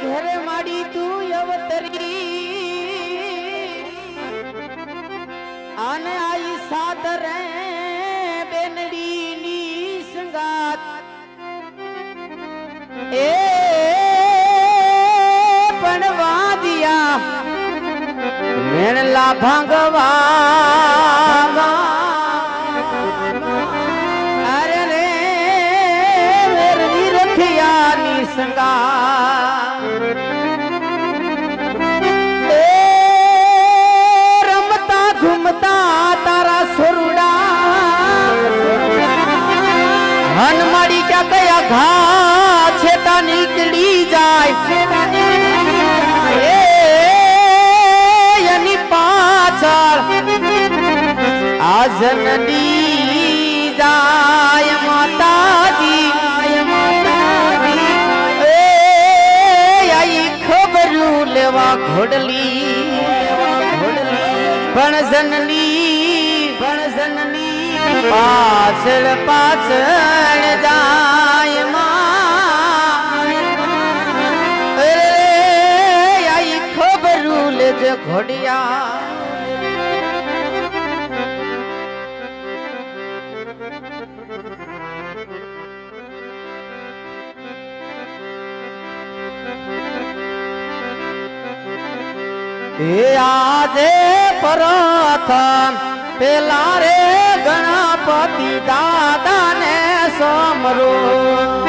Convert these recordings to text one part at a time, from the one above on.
ઘેરે માડી તું અવતરી. આને આઈ સાદરે બેનડી ની સંગાત. એ પણ વાદિયા મેણલા ભાંગવા અરે રે વેરની રખિયાની સંગા હનમાડી ક્યાં કયા ઘા છેટા નીકળી જાય. એની પાછળ આ જનની જાય માતાજી. ખબરું લેવા ઘોડલી. પણ જનની પાછળ પાછળ જાય માઈ ખબરું લેજે ઘોડિયા. એ આજે પ્રથમ પેલા રે ગણપતિ દાદાને સમરો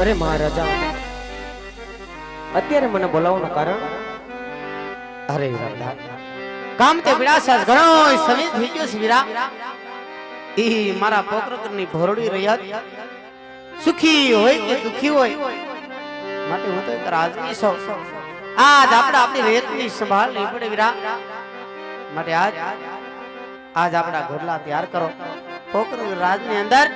અરે મહારાજા અત્યારે મને બોલાવવાનું કારણ? અરે વીરા કામ તે વિલાસાસ ઘણો સમય થઈ ગયો છે વીરા ઈ મારા પોકરકરની ભોરડી રહ્યા સુખી હોય કે દુખી હોય માટે હું તો એક રાજવી છું. આજ આપણે આપણી રેતની સંભાળ લેવી પડે વીરા માટે આજ આજ આપણા ઘોડલા તૈયાર કરો. પોકર રાજની અંદર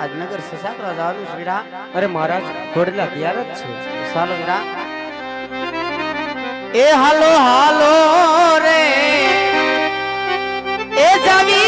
આજ નગર સસાકરા જવાનું છે વીરા અરે મહારાજ ઘોડલા તૈયાર જ છે. ચાલો વીરા એ હાલો હાલો રે. એ જવી